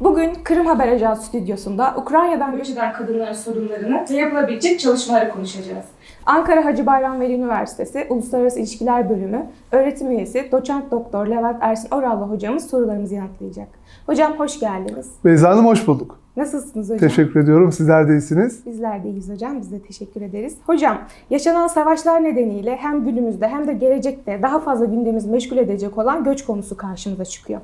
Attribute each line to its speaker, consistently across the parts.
Speaker 1: Bugün Kırım Haber Ajansı stüdyosunda Ukrayna'dan göç eden kadınların sorunlarını ve yapılabilecek çalışmaları konuşacağız. Ankara Hacı Bayram Veli Üniversitesi Uluslararası İlişkiler Bölümü öğretim üyesi doçent doktor Levent Ersin Orallı hocamız sorularımızı yanıtlayacak. Hocam hoş geldiniz.
Speaker 2: Beyza Hanım hoş bulduk.
Speaker 1: Nasılsınız hocam?
Speaker 2: Teşekkür ediyorum. Sizler de iyisiniz.
Speaker 1: Bizler de iyiyiz hocam. Biz de teşekkür ederiz. Hocam, yaşanan savaşlar nedeniyle hem günümüzde hem de gelecekte daha fazla gündemimizi meşgul edecek olan göç konusu karşımıza çıkıyor.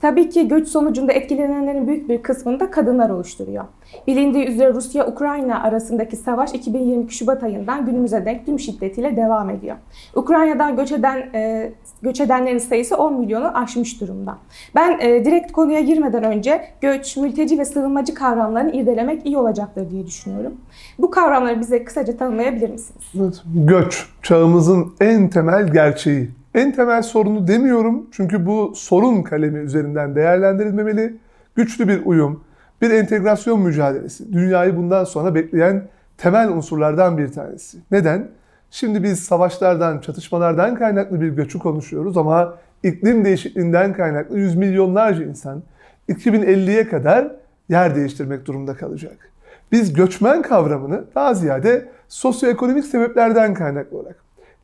Speaker 1: Tabii ki göç sonucunda etkilenenlerin büyük bir kısmını da kadınlar oluşturuyor. Bilindiği üzere Rusya-Ukrayna arasındaki savaş 2022 Şubat ayından günümüze dek tüm şiddetiyle devam ediyor. Ukrayna'dan göç eden e, göç edenlerin sayısı 10 milyonu aşmış durumda. Ben e, direkt konuya girmeden önce göç, mülteci ve sığınmacı kavramlarını irdelemek iyi olacaktır diye düşünüyorum. Bu kavramları bize kısaca tanımlayabilir misiniz?
Speaker 2: Evet. Göç, çağımızın en temel gerçeği. En temel sorunu demiyorum çünkü bu sorun kalemi üzerinden değerlendirilmemeli. Güçlü bir uyum, bir entegrasyon mücadelesi. Dünyayı bundan sonra bekleyen temel unsurlardan bir tanesi. Neden? Şimdi biz savaşlardan, çatışmalardan kaynaklı bir göçü konuşuyoruz ama iklim değişikliğinden kaynaklı yüz milyonlarca insan 2050'ye kadar yer değiştirmek durumunda kalacak. Biz göçmen kavramını daha ziyade sosyoekonomik sebeplerden kaynaklı olarak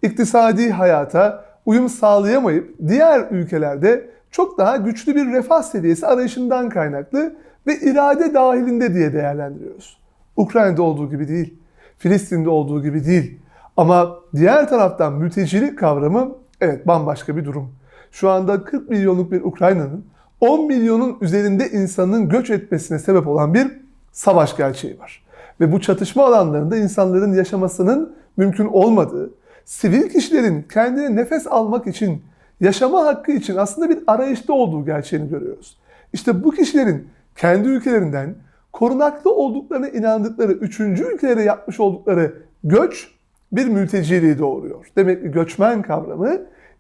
Speaker 2: iktisadi hayata uyum sağlayamayıp diğer ülkelerde çok daha güçlü bir refah seviyesi arayışından kaynaklı ve irade dahilinde diye değerlendiriyoruz. Ukrayna'da olduğu gibi değil, Filistin'de olduğu gibi değil. Ama diğer taraftan mültecilik kavramı evet bambaşka bir durum. Şu anda 40 milyonluk bir Ukrayna'nın 10 milyonun üzerinde insanın göç etmesine sebep olan bir savaş gerçeği var. Ve bu çatışma alanlarında insanların yaşamasının mümkün olmadığı, sivil kişilerin kendine nefes almak için, yaşama hakkı için aslında bir arayışta olduğu gerçeğini görüyoruz. İşte bu kişilerin kendi ülkelerinden korunaklı olduklarına inandıkları üçüncü ülkelere yapmış oldukları göç bir mülteciliği doğuruyor. Demek ki göçmen kavramı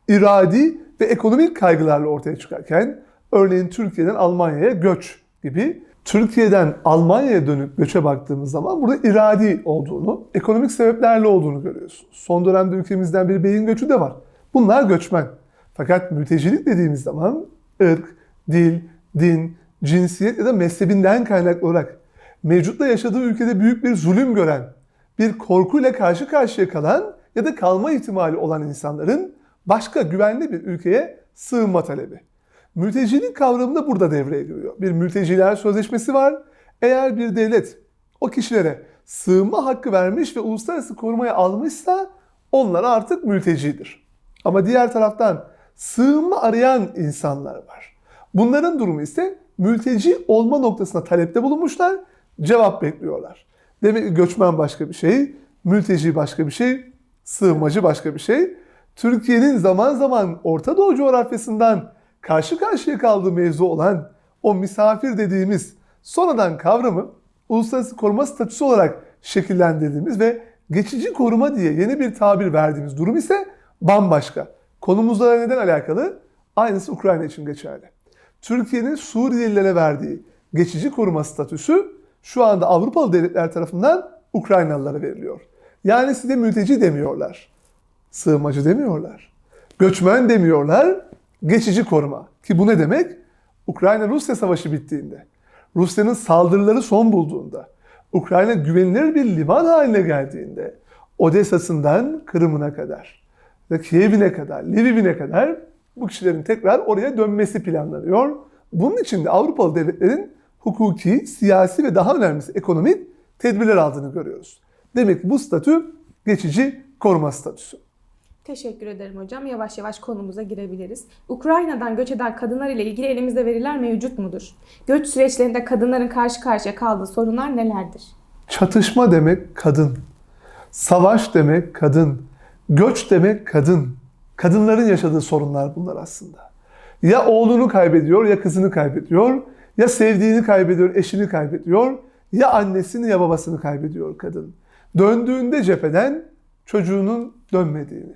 Speaker 2: iradi ve ekonomik kaygılarla ortaya çıkarken örneğin Türkiye'den Almanya'ya göç gibi Türkiye'den Almanya'ya dönük göçe baktığımız zaman burada iradi olduğunu, ekonomik sebeplerle olduğunu görüyorsunuz. Son dönemde ülkemizden bir beyin göçü de var. Bunlar göçmen. Fakat mültecilik dediğimiz zaman ırk, dil, din, cinsiyet ya da mezhebinden kaynaklı olarak mevcutta yaşadığı ülkede büyük bir zulüm gören, bir korkuyla karşı karşıya kalan ya da kalma ihtimali olan insanların başka güvenli bir ülkeye sığınma talebi. Mültecilik kavramı da burada devreye giriyor. Bir mülteciler sözleşmesi var. Eğer bir devlet o kişilere sığınma hakkı vermiş ve uluslararası korumaya almışsa onlar artık mültecidir. Ama diğer taraftan sığınma arayan insanlar var. Bunların durumu ise mülteci olma noktasına talepte bulunmuşlar, cevap bekliyorlar. Demek ki göçmen başka bir şey, mülteci başka bir şey, sığınmacı başka bir şey. Türkiye'nin zaman zaman Orta Doğu coğrafyasından karşı karşıya kaldığı mevzu olan o misafir dediğimiz sonradan kavramı uluslararası koruma statüsü olarak şekillendirdiğimiz ve geçici koruma diye yeni bir tabir verdiğimiz durum ise bambaşka. Konumuzla neden alakalı? Aynısı Ukrayna için geçerli. Türkiye'nin Suriyelilere verdiği geçici koruma statüsü şu anda Avrupalı devletler tarafından Ukraynalılara veriliyor. Yani size mülteci demiyorlar. Sığınmacı demiyorlar. Göçmen demiyorlar. Geçici koruma. Ki bu ne demek? Ukrayna-Rusya savaşı bittiğinde, Rusya'nın saldırıları son bulduğunda, Ukrayna güvenilir bir liman haline geldiğinde, Odessa'sından Kırım'ına kadar Kiev'ine kadar, Lviv'ine kadar bu kişilerin tekrar oraya dönmesi planlanıyor. Bunun için de Avrupalı devletlerin hukuki, siyasi ve daha önemlisi ekonomik tedbirler aldığını görüyoruz. Demek ki bu statü geçici koruma statüsü.
Speaker 1: Teşekkür ederim hocam. Yavaş yavaş konumuza girebiliriz. Ukrayna'dan göç eden kadınlar ile ilgili elimizde veriler mevcut mudur? Göç süreçlerinde kadınların karşı karşıya kaldığı sorunlar nelerdir?
Speaker 2: Çatışma demek kadın. Savaş demek kadın. Göç demek kadın. Kadınların yaşadığı sorunlar bunlar aslında. Ya oğlunu kaybediyor ya kızını kaybediyor. Ya sevdiğini kaybediyor, eşini kaybediyor. Ya annesini ya babasını kaybediyor kadın. Döndüğünde cepheden çocuğunun dönmediğini,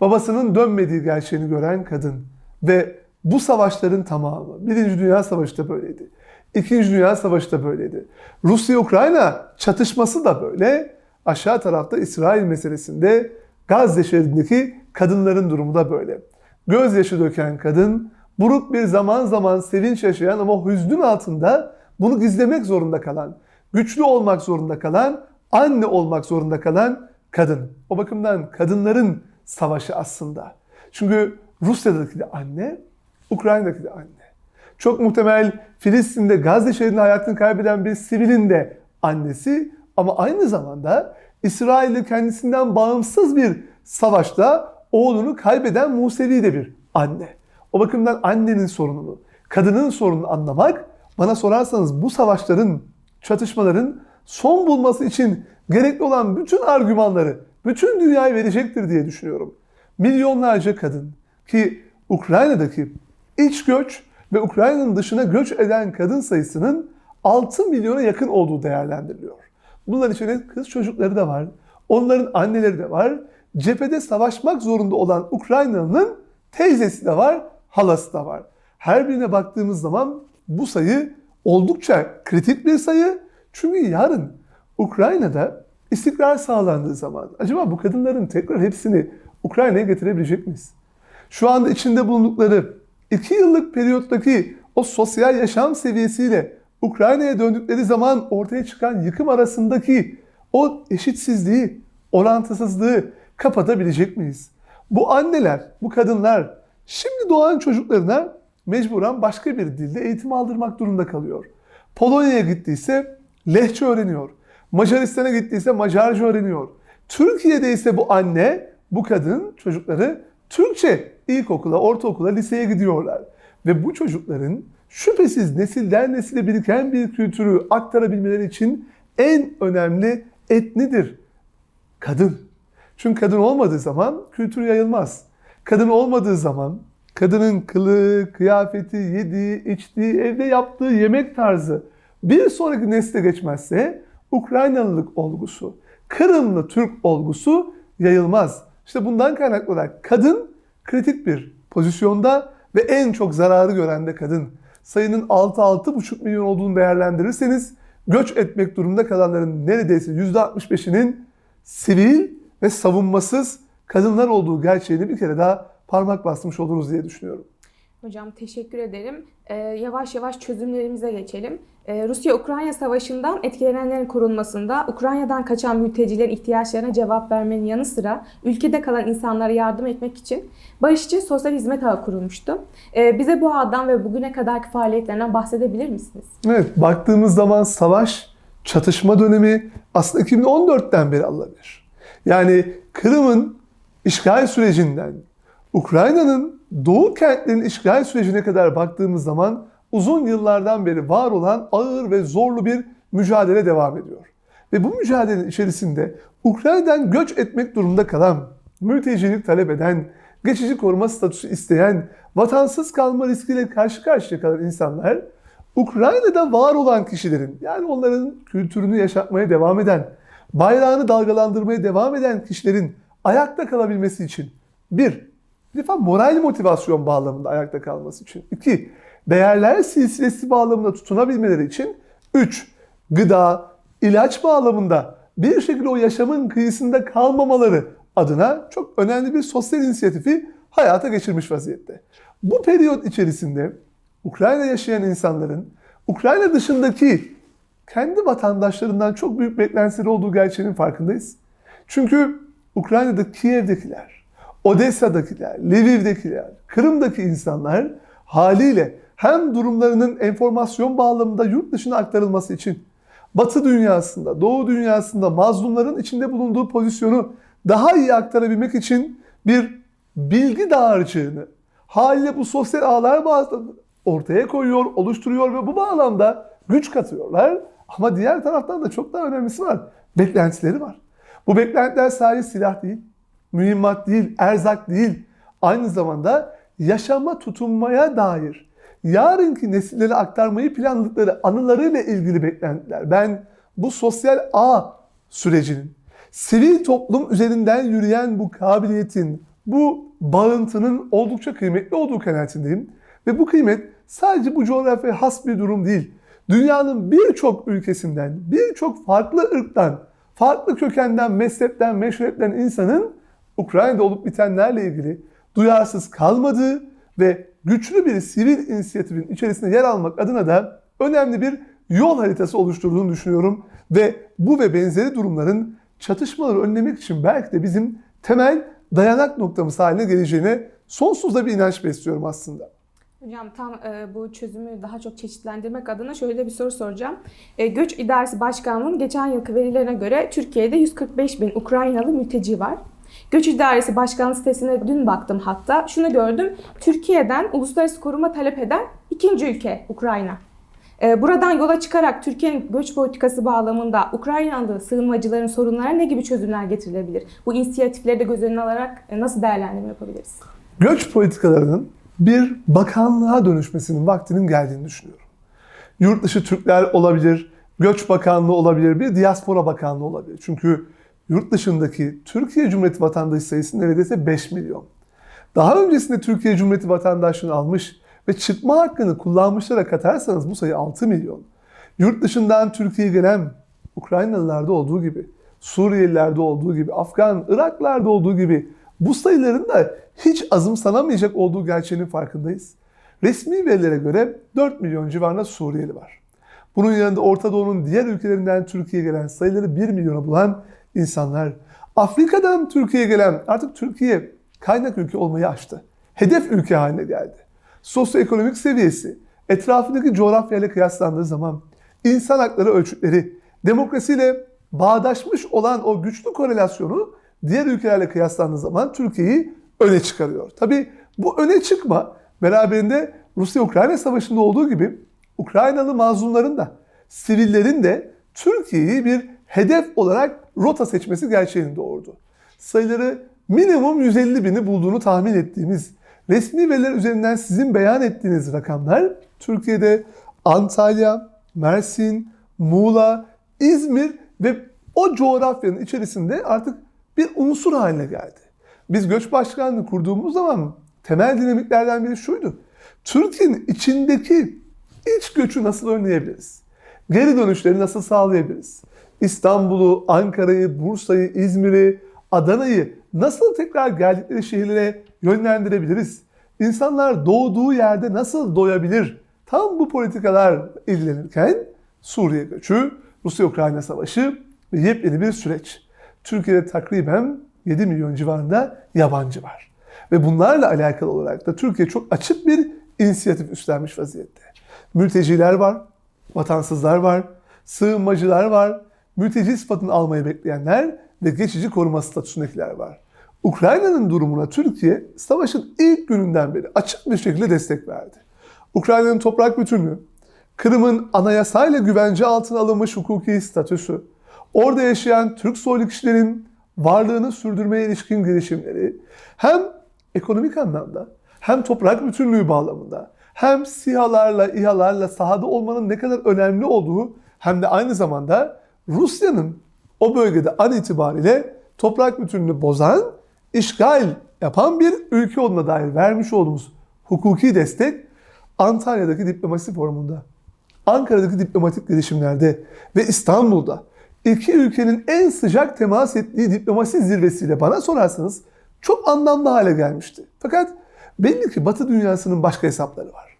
Speaker 2: babasının dönmediği gerçeğini gören kadın. Ve bu savaşların tamamı, Birinci Dünya Savaşı da böyleydi. İkinci Dünya Savaşı da böyleydi. Rusya-Ukrayna çatışması da böyle. Aşağı tarafta İsrail meselesinde Gazze şeridindeki kadınların durumu da böyle. Gözyaşı döken kadın, buruk bir zaman zaman sevinç yaşayan ama hüznün altında bunu gizlemek zorunda kalan, güçlü olmak zorunda kalan, anne olmak zorunda kalan kadın. O bakımdan kadınların savaşı aslında. Çünkü Rusya'daki de anne, Ukrayna'daki de anne. Çok muhtemel Filistin'de Gazze şehrinde hayatını kaybeden bir sivilin de annesi ama aynı zamanda İsrail'de kendisinden bağımsız bir savaşta oğlunu kaybeden Musevi de bir anne. O bakımdan annenin sorununu, kadının sorununu anlamak bana sorarsanız bu savaşların, çatışmaların son bulması için gerekli olan bütün argümanları bütün dünyaya verecektir diye düşünüyorum. Milyonlarca kadın ki Ukrayna'daki iç göç ve Ukrayna'nın dışına göç eden kadın sayısının 6 milyona yakın olduğu değerlendiriliyor. Bunların içinde kız çocukları da var. Onların anneleri de var. Cephede savaşmak zorunda olan Ukrayna'nın teyzesi de var, halası da var. Her birine baktığımız zaman bu sayı oldukça kritik bir sayı. Çünkü yarın Ukrayna'da istikrar sağlandığı zaman acaba bu kadınların tekrar hepsini Ukrayna'ya getirebilecek miyiz? Şu anda içinde bulundukları 2 yıllık periyottaki o sosyal yaşam seviyesiyle Ukrayna'ya döndükleri zaman ortaya çıkan yıkım arasındaki o eşitsizliği, orantısızlığı kapatabilecek miyiz? Bu anneler, bu kadınlar şimdi doğan çocuklarına mecburen başka bir dilde eğitim aldırmak durumunda kalıyor. Polonya'ya gittiyse Lehçe öğreniyor. Macaristan'a gittiyse Macarca öğreniyor. Türkiye'de ise bu anne, bu kadın çocukları Türkçe ilkokula, ortaokula, liseye gidiyorlar. Ve bu çocukların şüphesiz nesilden nesile biriken bir kültürü aktarabilmeleri için en önemli etnidir. Kadın. Çünkü kadın olmadığı zaman kültür yayılmaz. Kadın olmadığı zaman kadının kılığı, kıyafeti, yediği, içtiği, evde yaptığı yemek tarzı bir sonraki nesle geçmezse Ukraynalılık olgusu, Kırımlı Türk olgusu yayılmaz. İşte bundan kaynaklı olarak kadın kritik bir pozisyonda ve en çok zararı gören de kadın. Sayının 6-6,5 milyon olduğunu değerlendirirseniz göç etmek durumunda kalanların neredeyse %65'inin sivil ve savunmasız kadınlar olduğu gerçeğini bir kere daha parmak basmış oluruz diye düşünüyorum.
Speaker 1: Hocam teşekkür ederim. Ee, yavaş yavaş çözümlerimize geçelim. Ee, Rusya-Ukrayna savaşından etkilenenlerin korunmasında Ukrayna'dan kaçan mültecilerin ihtiyaçlarına cevap vermenin yanı sıra ülkede kalan insanlara yardım etmek için Barış için Sosyal Hizmet Ağı kurulmuştu. Ee, bize bu ağdan ve bugüne kadarki faaliyetlerinden bahsedebilir misiniz?
Speaker 2: Evet, baktığımız zaman savaş, çatışma dönemi aslında 2014'ten beri alınabilir. Yani Kırım'ın işgal sürecinden, Ukrayna'nın doğu kentlerin işgal sürecine kadar baktığımız zaman uzun yıllardan beri var olan ağır ve zorlu bir mücadele devam ediyor. Ve bu mücadelenin içerisinde Ukrayna'dan göç etmek durumunda kalan, mültecilik talep eden, geçici koruma statüsü isteyen, vatansız kalma riskiyle karşı karşıya kalan insanlar Ukrayna'da var olan kişilerin yani onların kültürünü yaşatmaya devam eden, bayrağını dalgalandırmaya devam eden kişilerin ayakta kalabilmesi için bir, bir defa moral motivasyon bağlamında ayakta kalması için. iki, değerler silsilesi bağlamında tutunabilmeleri için. Üç, gıda, ilaç bağlamında bir şekilde o yaşamın kıyısında kalmamaları adına çok önemli bir sosyal inisiyatifi hayata geçirmiş vaziyette. Bu periyot içerisinde Ukrayna yaşayan insanların Ukrayna dışındaki kendi vatandaşlarından çok büyük beklentileri olduğu gerçeğinin farkındayız. Çünkü Ukrayna'da Kiev'dekiler, Odessa'dakiler, Lviv'dekiler, Kırım'daki insanlar haliyle hem durumlarının enformasyon bağlamında yurt dışına aktarılması için Batı dünyasında, Doğu dünyasında mazlumların içinde bulunduğu pozisyonu daha iyi aktarabilmek için bir bilgi dağarcığını haliyle bu sosyal ağlar bazında ortaya koyuyor, oluşturuyor ve bu bağlamda güç katıyorlar. Ama diğer taraftan da çok daha önemlisi var. Beklentileri var. Bu beklentiler sadece silah değil, mühimmat değil, erzak değil. Aynı zamanda yaşama tutunmaya dair yarınki nesillere aktarmayı planladıkları anılarıyla ilgili beklentiler. Ben bu sosyal ağ sürecinin, sivil toplum üzerinden yürüyen bu kabiliyetin, bu bağıntının oldukça kıymetli olduğu kanaatindeyim. Ve bu kıymet sadece bu coğrafyaya has bir durum değil. Dünyanın birçok ülkesinden, birçok farklı ırktan, farklı kökenden, mezhepten, meşreپten insanın Ukrayna'da olup bitenlerle ilgili duyarsız kalmadığı ve güçlü bir sivil inisiyatifin içerisinde yer almak adına da önemli bir yol haritası oluşturduğunu düşünüyorum. Ve bu ve benzeri durumların çatışmaları önlemek için belki de bizim temel dayanak noktamız haline geleceğine sonsuzda bir inanç besliyorum aslında.
Speaker 1: Hocam tam e, bu çözümü daha çok çeşitlendirmek adına şöyle bir soru soracağım. E, Göç İdaresi Başkanlığı'nın geçen yılki verilerine göre Türkiye'de 145 bin Ukraynalı mülteci var. Göç İdaresi Başkanlığı sitesine dün baktım hatta. Şunu gördüm. Türkiye'den uluslararası koruma talep eden ikinci ülke Ukrayna. E, Buradan yola çıkarak Türkiye'nin göç politikası bağlamında Ukraynalı sığınmacıların sorunlarına ne gibi çözümler getirilebilir? Bu inisiyatifleri de göz önüne alarak e, nasıl değerlendirme yapabiliriz?
Speaker 2: Göç politikalarının bir bakanlığa dönüşmesinin vaktinin geldiğini düşünüyorum. Yurt dışı Türkler olabilir, Göç Bakanlığı olabilir, bir diaspora bakanlığı olabilir. Çünkü yurt dışındaki Türkiye Cumhuriyeti vatandaşı sayısı neredeyse 5 milyon. Daha öncesinde Türkiye Cumhuriyeti vatandaşlığını almış ve çıkma hakkını kullanmışlara katarsanız bu sayı 6 milyon. Yurt dışından Türkiye'ye gelen Ukraynalılarda olduğu gibi, Suriyelilerde olduğu gibi, Afgan, Iraklarda olduğu gibi bu sayıların da hiç azımsanamayacak olduğu gerçeğinin farkındayız. Resmi verilere göre 4 milyon civarında Suriyeli var. Bunun yanında Orta Doğu'nun diğer ülkelerinden Türkiye'ye gelen sayıları 1 milyona bulan insanlar. Afrika'dan Türkiye'ye gelen artık Türkiye kaynak ülke olmayı aştı. Hedef ülke haline geldi. Sosyoekonomik seviyesi, etrafındaki coğrafyayla kıyaslandığı zaman insan hakları ölçütleri, demokrasiyle bağdaşmış olan o güçlü korelasyonu diğer ülkelerle kıyaslandığı zaman Türkiye'yi öne çıkarıyor. Tabii bu öne çıkma beraberinde Rusya-Ukrayna savaşında olduğu gibi Ukraynalı mazlumların da sivillerin de Türkiye'yi bir hedef olarak rota seçmesi gerçeğini doğurdu. Sayıları minimum 150 bini bulduğunu tahmin ettiğimiz resmi veriler üzerinden sizin beyan ettiğiniz rakamlar Türkiye'de Antalya, Mersin, Muğla, İzmir ve o coğrafyanın içerisinde artık bir unsur haline geldi. Biz göç başkanlığı kurduğumuz zaman temel dinamiklerden biri şuydu. Türkiye'nin içindeki iç göçü nasıl önleyebiliriz? Geri dönüşleri nasıl sağlayabiliriz? İstanbul'u, Ankara'yı, Bursa'yı, İzmir'i, Adana'yı nasıl tekrar geldikleri şehirlere yönlendirebiliriz? İnsanlar doğduğu yerde nasıl doyabilir? Tam bu politikalar ilgilenirken Suriye göçü, Rusya-Ukrayna savaşı ve yepyeni bir süreç. Türkiye'de takriben 7 milyon civarında yabancı var. Ve bunlarla alakalı olarak da Türkiye çok açık bir inisiyatif üstlenmiş vaziyette. Mülteciler var, vatansızlar var, sığınmacılar var, mülteci sıfatını almayı bekleyenler ve geçici koruma statüsündekiler var. Ukrayna'nın durumuna Türkiye savaşın ilk gününden beri açık bir şekilde destek verdi. Ukrayna'nın toprak bütünlüğü, Kırım'ın anayasayla güvence altına alınmış hukuki statüsü, orada yaşayan Türk soylu kişilerin varlığını sürdürmeye ilişkin girişimleri hem ekonomik anlamda hem toprak bütünlüğü bağlamında hem SİHA'larla, İHA'larla sahada olmanın ne kadar önemli olduğu hem de aynı zamanda Rusya'nın o bölgede an itibariyle toprak bütünlüğünü bozan, işgal yapan bir ülke olduğuna dair vermiş olduğumuz hukuki destek Antalya'daki diplomasi forumunda, Ankara'daki diplomatik girişimlerde ve İstanbul'da iki ülkenin en sıcak temas ettiği diplomasi zirvesiyle bana sorarsanız çok anlamlı hale gelmişti. Fakat belli ki Batı dünyasının başka hesapları var.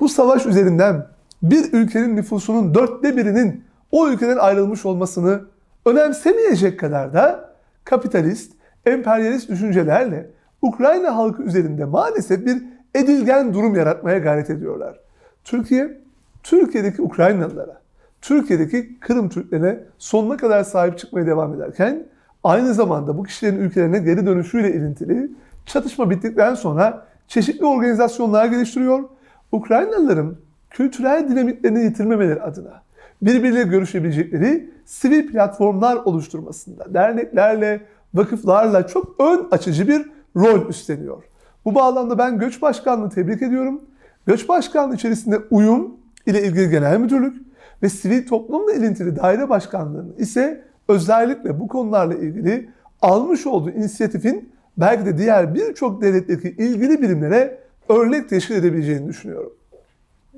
Speaker 2: Bu savaş üzerinden bir ülkenin nüfusunun dörtte birinin o ülkeden ayrılmış olmasını önemsemeyecek kadar da kapitalist, emperyalist düşüncelerle Ukrayna halkı üzerinde maalesef bir edilgen durum yaratmaya gayret ediyorlar. Türkiye, Türkiye'deki Ukraynalılara, Türkiye'deki Kırım Türklerine sonuna kadar sahip çıkmaya devam ederken aynı zamanda bu kişilerin ülkelerine geri dönüşüyle ilintili çatışma bittikten sonra çeşitli organizasyonlar geliştiriyor. Ukraynalıların kültürel dinamiklerini yitirmemeleri adına birbiriyle görüşebilecekleri sivil platformlar oluşturmasında derneklerle, vakıflarla çok ön açıcı bir rol üstleniyor. Bu bağlamda ben Göç Başkanlığı tebrik ediyorum. Göç Başkanlığı içerisinde uyum ile ilgili genel müdürlük ve sivil toplumla ilintili daire başkanlığının ise özellikle bu konularla ilgili almış olduğu inisiyatifin belki de diğer birçok devletteki ilgili birimlere örnek teşkil edebileceğini düşünüyorum.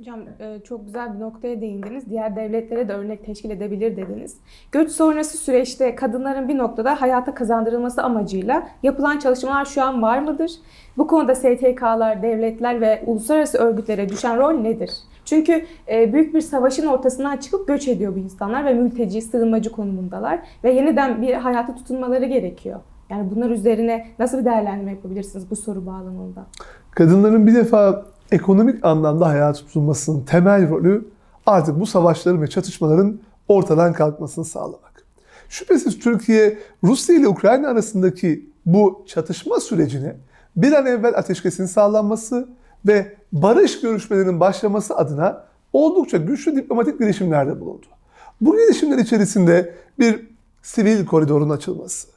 Speaker 1: Hocam e, çok güzel bir noktaya değindiniz. Diğer devletlere de örnek teşkil edebilir dediniz. Göç sonrası süreçte kadınların bir noktada hayata kazandırılması amacıyla yapılan çalışmalar şu an var mıdır? Bu konuda STK'lar, devletler ve uluslararası örgütlere düşen rol nedir? Çünkü e, büyük bir savaşın ortasından çıkıp göç ediyor bu insanlar ve mülteci, sığınmacı konumundalar ve yeniden bir hayata tutunmaları gerekiyor. Yani bunlar üzerine nasıl bir değerlendirme yapabilirsiniz bu soru bağlamında?
Speaker 2: Kadınların bir defa ekonomik anlamda hayata tutunmasının temel rolü artık bu savaşların ve çatışmaların ortadan kalkmasını sağlamak. Şüphesiz Türkiye, Rusya ile Ukrayna arasındaki bu çatışma sürecine bir an evvel ateşkesin sağlanması ve barış görüşmelerinin başlaması adına oldukça güçlü diplomatik girişimlerde bulundu. Bu girişimler içerisinde bir sivil koridorun açılması,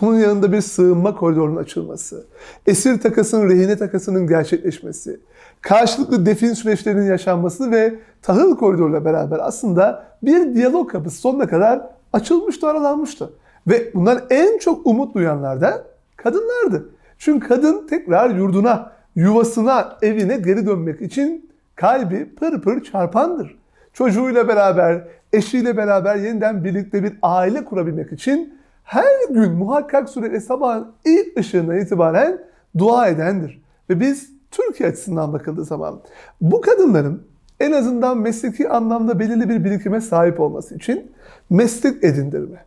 Speaker 2: bunun yanında bir sığınma koridorunun açılması, esir takasının, rehine takasının gerçekleşmesi, karşılıklı defin süreçlerinin yaşanması ve tahıl koridoruyla beraber aslında bir diyalog kapısı sonuna kadar açılmıştı, aralanmıştı. Ve bundan en çok umut duyanlar da kadınlardı. Çünkü kadın tekrar yurduna, yuvasına, evine geri dönmek için kalbi pır pır çarpandır. Çocuğuyla beraber, eşiyle beraber yeniden birlikte bir aile kurabilmek için her gün muhakkak suretle sabahın ilk ışığından itibaren dua edendir. Ve biz Türkiye açısından bakıldığı zaman bu kadınların en azından mesleki anlamda belirli bir birikime sahip olması için meslek edindirme.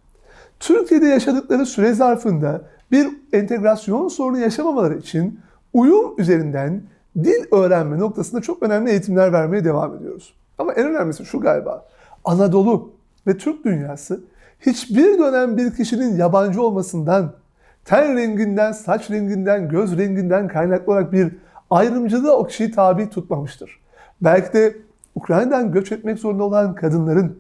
Speaker 2: Türkiye'de yaşadıkları süre zarfında bir entegrasyon sorunu yaşamamaları için uyum üzerinden dil öğrenme noktasında çok önemli eğitimler vermeye devam ediyoruz. Ama en önemlisi şu galiba. Anadolu ve Türk dünyası hiçbir dönem bir kişinin yabancı olmasından, ten renginden, saç renginden, göz renginden kaynaklı olarak bir ayrımcılığa o kişiyi tabi tutmamıştır. Belki de Ukrayna'dan göç etmek zorunda olan kadınların,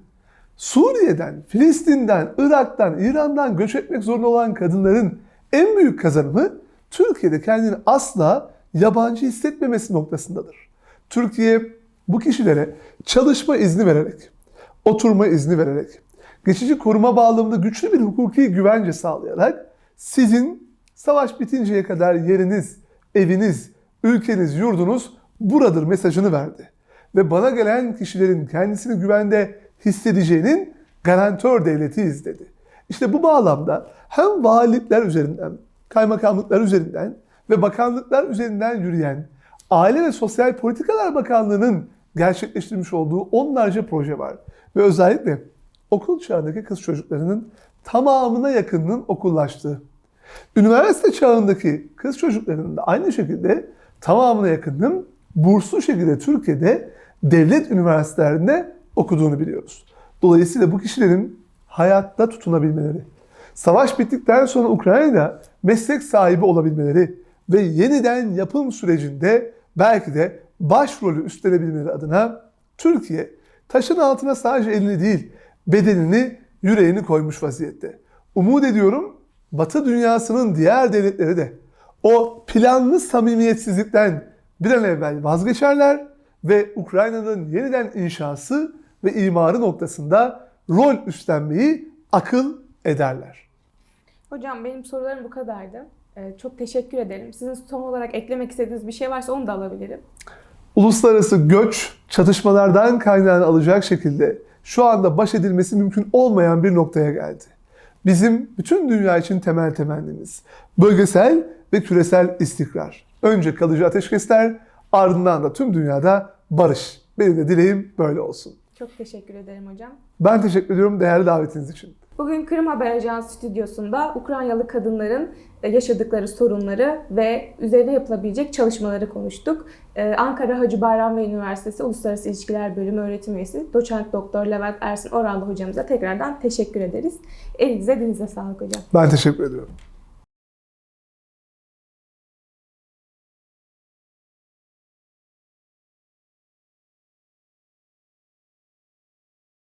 Speaker 2: Suriye'den, Filistin'den, Irak'tan, İran'dan göç etmek zorunda olan kadınların en büyük kazanımı Türkiye'de kendini asla yabancı hissetmemesi noktasındadır. Türkiye bu kişilere çalışma izni vererek, oturma izni vererek, geçici koruma bağlamında güçlü bir hukuki güvence sağlayarak sizin savaş bitinceye kadar yeriniz, eviniz, ülkeniz, yurdunuz buradır mesajını verdi. Ve bana gelen kişilerin kendisini güvende hissedeceğinin garantör devletiyiz dedi. İşte bu bağlamda hem valilikler üzerinden, kaymakamlıklar üzerinden ve bakanlıklar üzerinden yürüyen Aile ve Sosyal Politikalar Bakanlığı'nın gerçekleştirmiş olduğu onlarca proje var. Ve özellikle okul çağındaki kız çocuklarının tamamına yakınının okullaştığı. Üniversite çağındaki kız çocuklarının da aynı şekilde tamamına yakınının burslu şekilde Türkiye'de devlet üniversitelerinde okuduğunu biliyoruz. Dolayısıyla bu kişilerin hayatta tutunabilmeleri, savaş bittikten sonra Ukrayna'da meslek sahibi olabilmeleri ve yeniden yapım sürecinde belki de başrolü üstlenebilmeleri adına Türkiye taşın altına sadece elini değil bedenini, yüreğini koymuş vaziyette. Umut ediyorum Batı dünyasının diğer devletleri de o planlı samimiyetsizlikten bir an evvel vazgeçerler ve Ukrayna'nın yeniden inşası ve imarı noktasında rol üstlenmeyi akıl ederler.
Speaker 1: Hocam benim sorularım bu kadardı. Ee, Çok teşekkür ederim. Sizin son olarak eklemek istediğiniz bir şey varsa onu da alabilirim.
Speaker 2: Uluslararası göç çatışmalardan kaynağını alacak şekilde şu anda baş edilmesi mümkün olmayan bir noktaya geldi. Bizim bütün dünya için temel temennimiz bölgesel ve küresel istikrar. Önce kalıcı ateşkesler, ardından da tüm dünyada barış. Benim de dileğim böyle olsun.
Speaker 1: Çok teşekkür ederim hocam.
Speaker 2: Ben teşekkür ediyorum değerli davetiniz için.
Speaker 1: Bugün Kırım Haber Ajansı stüdyosunda Ukraynalı kadınların e, yaşadıkları sorunları ve üzerine yapılabilecek çalışmaları konuştuk. Ee, Ankara Hacı Bayram Veli Üniversitesi Uluslararası İlişkiler Bölümü öğretim üyesi Doçent Doktor Levent Ersin Oranlı hocamıza tekrardan teşekkür ederiz. Elinize dilinize sağlık hocam.
Speaker 2: Ben teşekkür ediyorum.